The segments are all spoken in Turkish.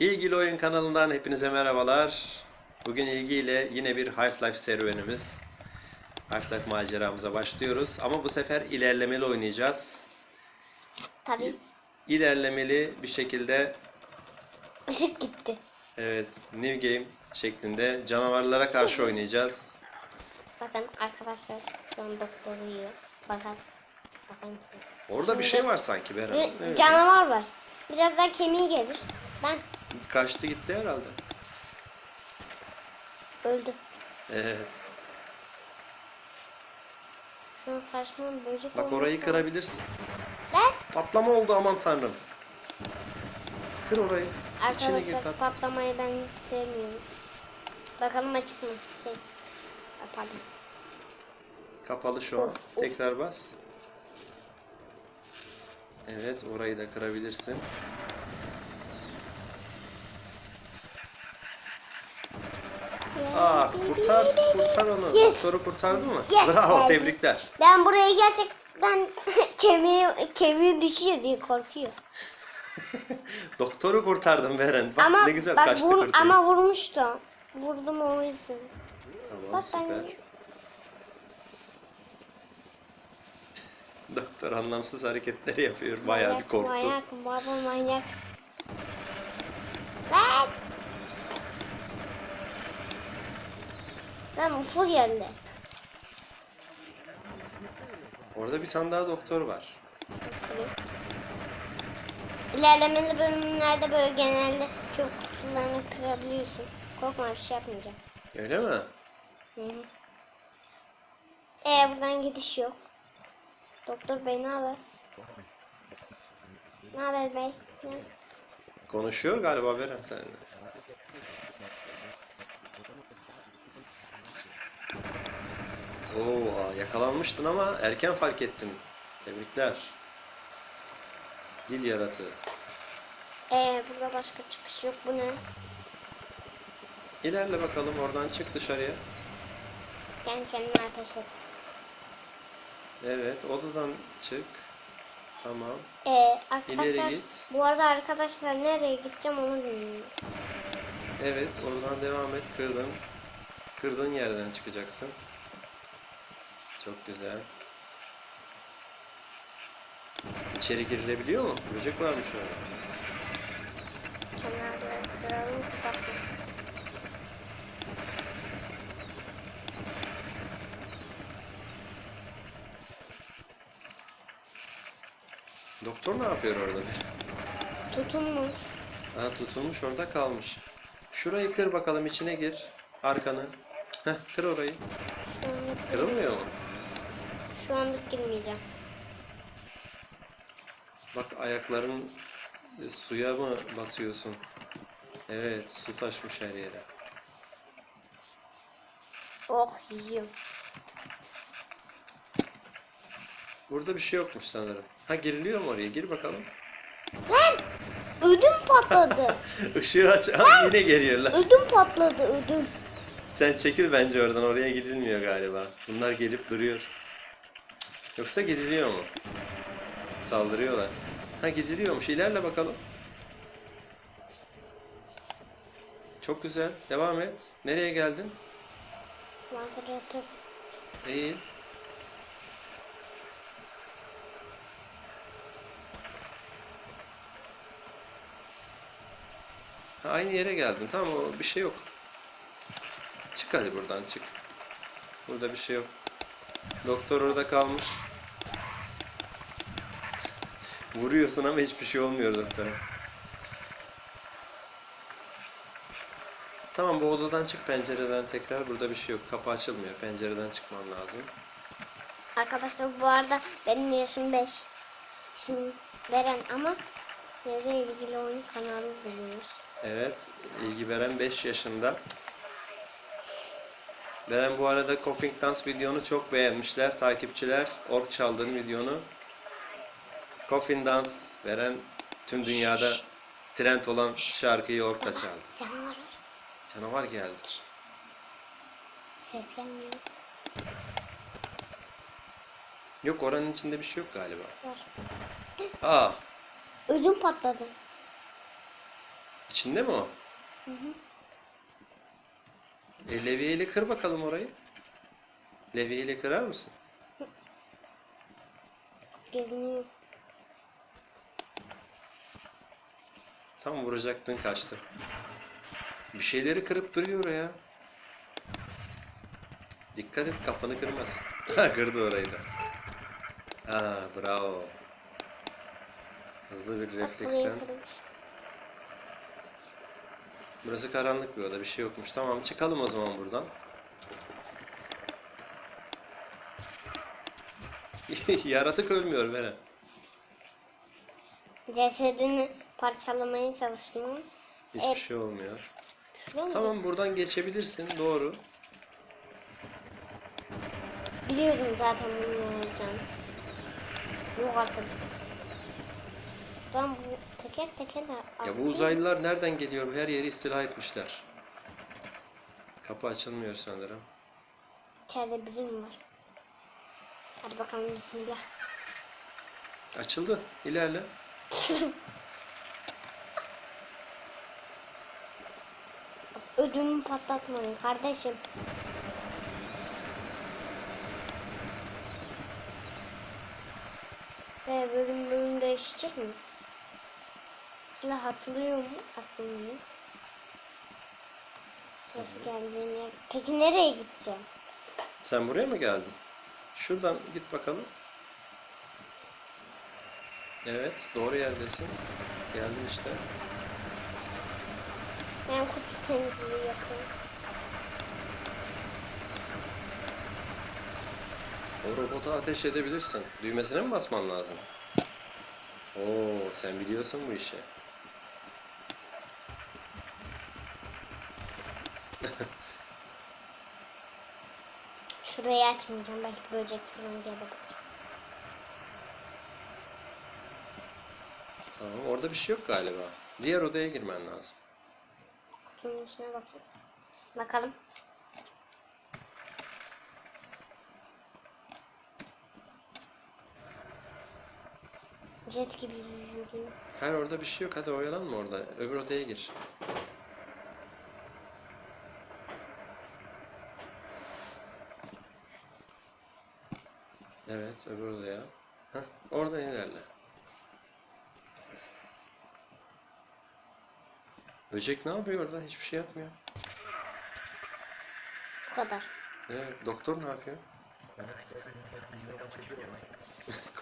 İlgili Oyun kanalından hepinize merhabalar. Bugün ilgiyle yine bir Half-Life serüvenimiz. Half-Life maceramıza başlıyoruz. Ama bu sefer ilerlemeli oynayacağız. Tabii. İlerlemeli bir şekilde Işık gitti. evet New Game şeklinde canavarlara karşı oynayacağız. Bakın arkadaşlar şu an doktoru yiyor. Bakın. Bakın. Orada bir şey var sanki Beren. Evet. canavar var. Birazdan kemiği gelir. Ben Kaçtı gitti herhalde. öldü. Evet. Şu karşıma böcek Bak orayı kırabilirsin. Ben Patlama oldu aman tanrım. Kır orayı. İçine gir arkadaşlar tat. patlamayı ben hiç sevmiyorum. Bakalım açık mı? Şey. Pardon. Kapalı şu an. Of, of. Tekrar bas. Evet orayı da kırabilirsin. Aa kurtar kurtar onu. Yes. Doktoru kurtardın mı? Yes, Bravo tebrikler. Ben burayı gerçekten kemiği, kemiği düşüyor diye korkuyor. Doktoru kurtardın Beren. Bak ama ne güzel bak, kaçtı vur- kurtuldu. ama vurmuştu. Vurdum o yüzden. Tamam Bak ben- süper. Doktor anlamsız hareketleri yapıyor. Bayağı bir Manyak, korktu. Manyak, baba manyak. Lan! Lan UFO geldi. Orada bir tane daha doktor var. İlerlemeli bölümlerde böyle genelde çok kutularını kırabiliyorsun. Korkma bir şey yapmayacağım. Öyle mi? Hı hı. Ee buradan gidiş yok. Doktor bey ne haber? Ne haber bey? Konuşuyor galiba Beren seninle. Oo, yakalanmıştın ama erken fark ettin. Tebrikler. Dil yaratığı. Ee burada başka çıkış yok. Bu ne? İlerle bakalım oradan çık dışarıya. Kendi kendime ateş et. Evet odadan çık. Tamam. Ee, arkadaşlar İleri git. bu arada arkadaşlar nereye gideceğim onu bilmiyorum. Evet oradan devam et kırdın. Kırdığın yerden çıkacaksın. Çok güzel. İçeri girilebiliyor mu? Böcek varmış orada. Kıralım kapatmasın. Doktor ne yapıyor orada? Tutunmuş. Ha tutulmuş orada kalmış. Şurayı kır bakalım içine gir. Arkanı. Heh kır orayı. Kırılmıyor mu? Şu anlık girmeyeceğim. Bak ayakların e, suya mı basıyorsun? Evet su taşmış her yere. Oh yüzüyorum. Burada bir şey yokmuş sanırım. Ha giriliyor mu oraya? Gir bakalım. Ödüm patladı. Işığı aç. Ha, yine geliyorlar. ödüm patladı ödüm. Sen çekil bence oradan. Oraya gidilmiyor galiba. Bunlar gelip duruyor. Yoksa gidiliyor mu? Saldırıyorlar. Ha gidiliyormuş. İlerle bakalım. Çok güzel. Devam et. Nereye geldin? Vantilatör. Eğil. Ha, aynı yere geldin. Tamam o bir şey yok. Çık hadi buradan çık. Burada bir şey yok. Doktor orada kalmış. Vuruyorsun ama hiçbir şey olmuyor doktora. Tamam bu odadan çık pencereden tekrar. Burada bir şey yok. Kapı açılmıyor. Pencereden çıkman lazım. Arkadaşlar bu arada benim yaşım 5. İsmim Beren ama yazı ilgili oyun kanalı buluyoruz. Evet, ilgi veren 5 yaşında. Beren bu arada Coughing Dance videonu çok beğenmişler takipçiler. Ork çaldığın videonu. Coughing Dance veren tüm dünyada trend olan şarkıyı Ork'ta çaldı. Canavar var. Canavar geldi. Ses gelmiyor. Yok oranın içinde bir şey yok galiba. Var. Aa, Ödüm patladı. İçinde mi o? Hı hı. E, levyeyle kır bakalım orayı. Levyeyle kırar mısın? Geziniyor. Tam vuracaktın kaçtı. Bir şeyleri kırıp duruyor ya. Dikkat et kafanı kırmaz. Ha kırdı orayı da. Aa bravo. Hızlı bir kırmış. Burası karanlık bir oda bir şey yokmuş. Tamam çıkalım o zaman buradan. Yaratık ölmüyor Beren. Cesedini parçalamaya çalıştım. Hiçbir Evet. şey olmuyor. Şuraya mı Tamam buradan geçebilirsin doğru. Biliyorum zaten bunun olacağını. Yok artık. Ben bu teker teker de Ya bu uzaylılar nereden geliyor? Her yeri istila etmişler. Kapı açılmıyor sanırım. İçeride biri mi var? Hadi bakalım bismillah. Açıldı. İlerle. Ödümü patlatmayın kardeşim. Ve bölüm bölüm değişecek mi? Silah hatırlıyor mu? Hatırlamıyor. Nasıl geldiğim yer. Peki nereye gideceğim? Sen buraya mı geldin? Şuradan git bakalım. Evet, doğru yerdesin. Geldin işte. Ben kutu temizliği yapıyorum. O robota ateş edebilirsin. Düğmesine mi basman lazım? Oo, sen biliyorsun bu işi. Şurayı açmayacağım. Belki böcek falan gelebilir. Tamam, orada bir şey yok galiba. Diğer odaya girmen lazım. Kutunun içine bakayım. Bakalım. Jet gibi yürüyor. Hayır orada bir şey yok. Hadi oyalanma orada. Öbür odaya gir. Evet, öbür odaya. Heh, oradan ilerle. Böcek ne yapıyor orada? Hiçbir şey yapmıyor. Bu kadar. Evet, doktor ne yapıyor?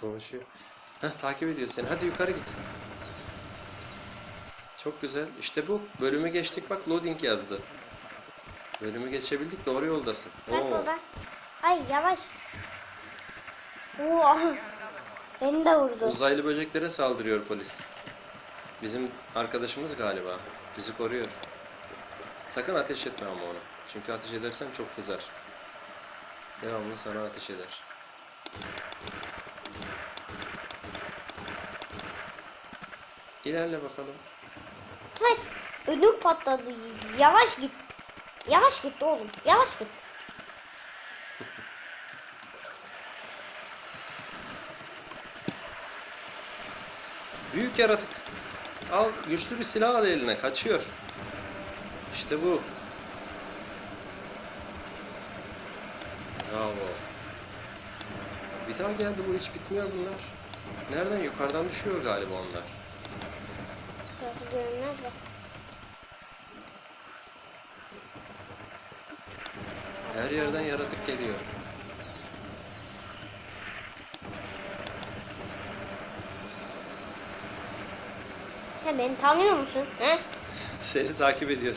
Konuşuyor. Heh, takip ediyor seni. Hadi yukarı git. Çok güzel. İşte bu. Bölümü geçtik bak loading yazdı. Bölümü geçebildik. Doğru yoldasın. Bak Oo. baba. Ay yavaş. Oo. Beni de vurdu. Uzaylı böceklere saldırıyor polis. Bizim arkadaşımız galiba. Bizi koruyor. Sakın ateş etme ama ona. Çünkü ateş edersen çok kızar. Devamlı sana ateş eder. İlerle bakalım. Hay, ödüm patladı. Yavaş git. Yavaş git oğlum. Yavaş git. Büyük yaratık. Al güçlü bir silah al eline. Kaçıyor. İşte bu. Bravo. Bir daha geldi bu hiç bitmiyor bunlar. Nereden? Yukarıdan düşüyor galiba onlar. Burası görünmez de. Her yerden yaratık geliyor. Sen beni tanıyor musun? He? Seni takip ediyor.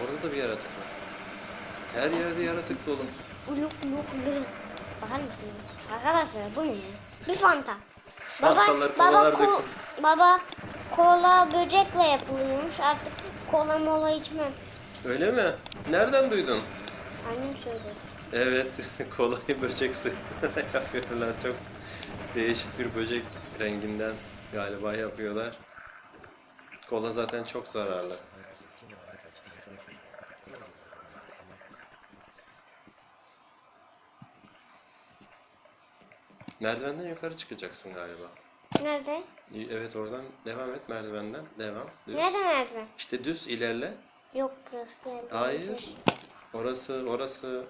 Orada da bir yaratık var. Her yerde yaratık dolu. Uluk uluk uluk. Bakar mısın? Arkadaşlar bu ne? Bir fanta. Baba, baba, ko- baba kola böcekle yapılıyormuş. Artık kola mola içmem. Öyle mi? Nereden duydun? Annem söyledi. Evet, kolayı böcek suyu yapıyorlar. Çok değişik bir böcek renginden galiba yapıyorlar. Kola zaten çok zararlı. Merdivenden yukarı çıkacaksın galiba. Nerede? Evet oradan devam et merdivenden. Devam. Düz. Nerede merdiven? İşte düz ilerle. Yok burası geldi. Hayır. Orası orası.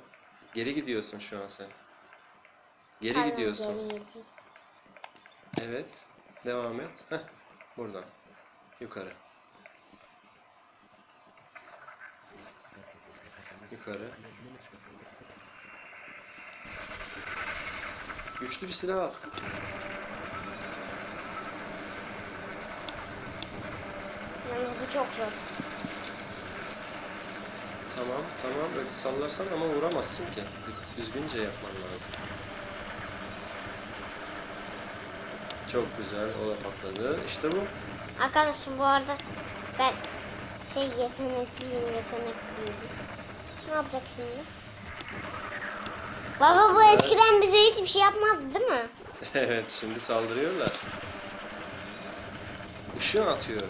Geri gidiyorsun şu an sen. Geri Pardon, gidiyorsun. geri. Evet. Devam et. Heh. Buradan. Yukarı. Yukarı. Güçlü bir silah al. Yalnız bu çok zor. Tamam tamam öyle sallarsan ama vuramazsın ki. Düzgünce yapman lazım. Çok güzel o da patladı. İşte bu. Arkadaşım bu arada ben şey yetenekliyim yetenekliyim. Ne yapacak şimdi? Baba bu eskiden bize hiçbir şey yapmazdı değil mi? evet şimdi saldırıyorlar. Işın atıyor.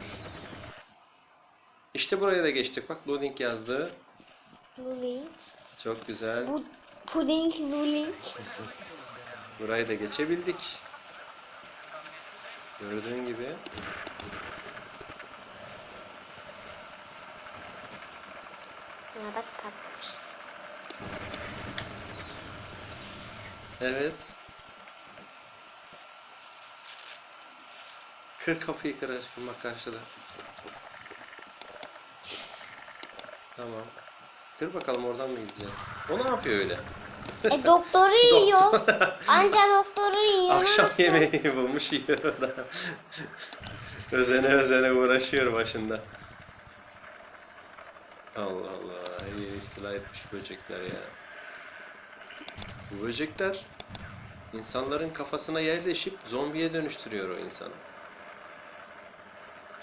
İşte buraya da geçtik. Bak loading yazdı. Luling. Çok güzel. Bu puding luling. Burayı da geçebildik. Gördüğün gibi. Ya bak patlamış. Evet. Kır kapıyı kır aşkım bak karşıda. Tamam. Kır bakalım oradan mı gideceğiz? O ne yapıyor öyle? E doktoru yiyor. Anca doktoru yiyor. Akşam nasıl? yemeği bulmuş yiyor da. özene özene uğraşıyor başında. Allah Allah. iyi istila etmiş böcekler ya. Bu böcekler insanların kafasına yerleşip zombiye dönüştürüyor o insanı.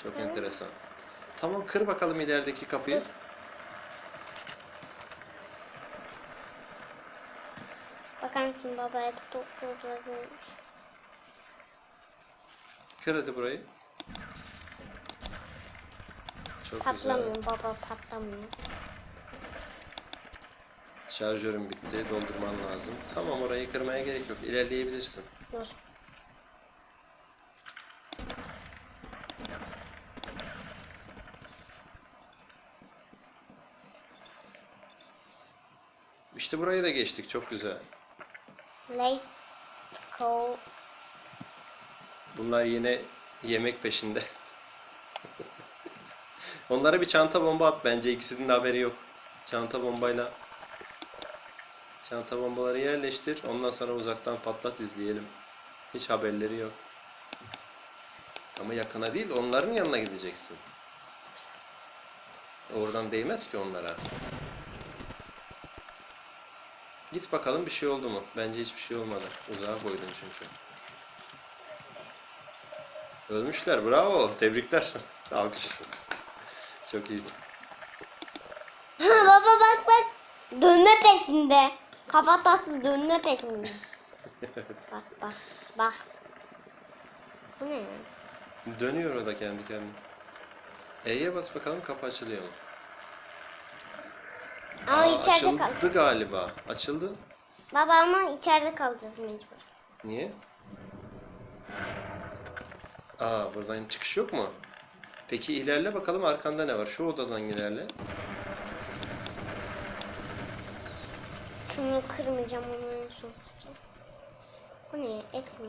Çok enteresan. Tamam kır bakalım ilerideki kapıyı. Dur. Bakar mısın baba hep doktorlar olmuş. Kır hadi burayı. Çok güzel. Patlamıyor baba patlamıyor. Şarjörüm bitti. Doldurman lazım. Tamam orayı kırmaya gerek yok. İlerleyebilirsin. Dur. İşte burayı da geçtik. Çok güzel. Late go. Bunlar yine yemek peşinde. Onlara bir çanta bomba at bence. ikisinin de haberi yok. Çanta bombayla çanta bombaları yerleştir. Ondan sonra uzaktan patlat izleyelim. Hiç haberleri yok. Ama yakına değil, onların yanına gideceksin. Oradan değmez ki onlara. Git bakalım bir şey oldu mu? Bence hiçbir şey olmadı. Uzağa koydun çünkü. Ölmüşler. Bravo. Tebrikler. Alkış. Çok iyisin. baba bak bak. Dönme peşinde. Kafatası dönme peşinde. bak bak bak. Bu ne ya? Dönüyor o da kendi kendine. E'ye bas bakalım kapı açılıyor mu? Ama içeride açıldı kalacağız. galiba. Açıldı. Baba ama içeride kalacağız mecbur. Niye? Aa buradan çıkış yok mu? Peki ilerle bakalım arkanda ne var? Şu odadan ilerle. Şunu kırmayacağım onu en son. Bu ne? Et mi?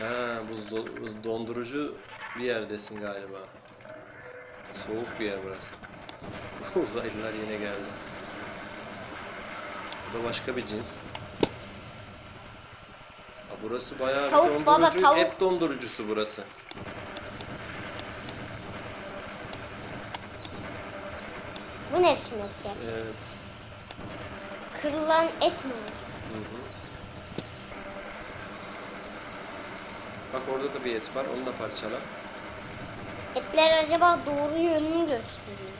Ha, buz, do- buz dondurucu bir yerdesin galiba. Soğuk bir yer burası. Uzaylılar yine geldi. Bu da başka bir cins. Ha, burası bayağı bir Tavuk dondurucu, baba, tavuk. et dondurucusu burası. Bu ne biçim et gerçekten? Evet. Kırılan et mi? Hı hı. Bak orada da bir et var, onu da parçala. Etler acaba doğru yönünü gösteriyor.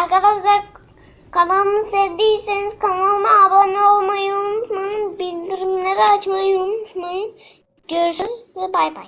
Arkadaşlar kanalımı sevdiyseniz kanalıma abone olmayı unutmayın. Bildirimleri açmayı unutmayın. Görüşürüz ve bay bay.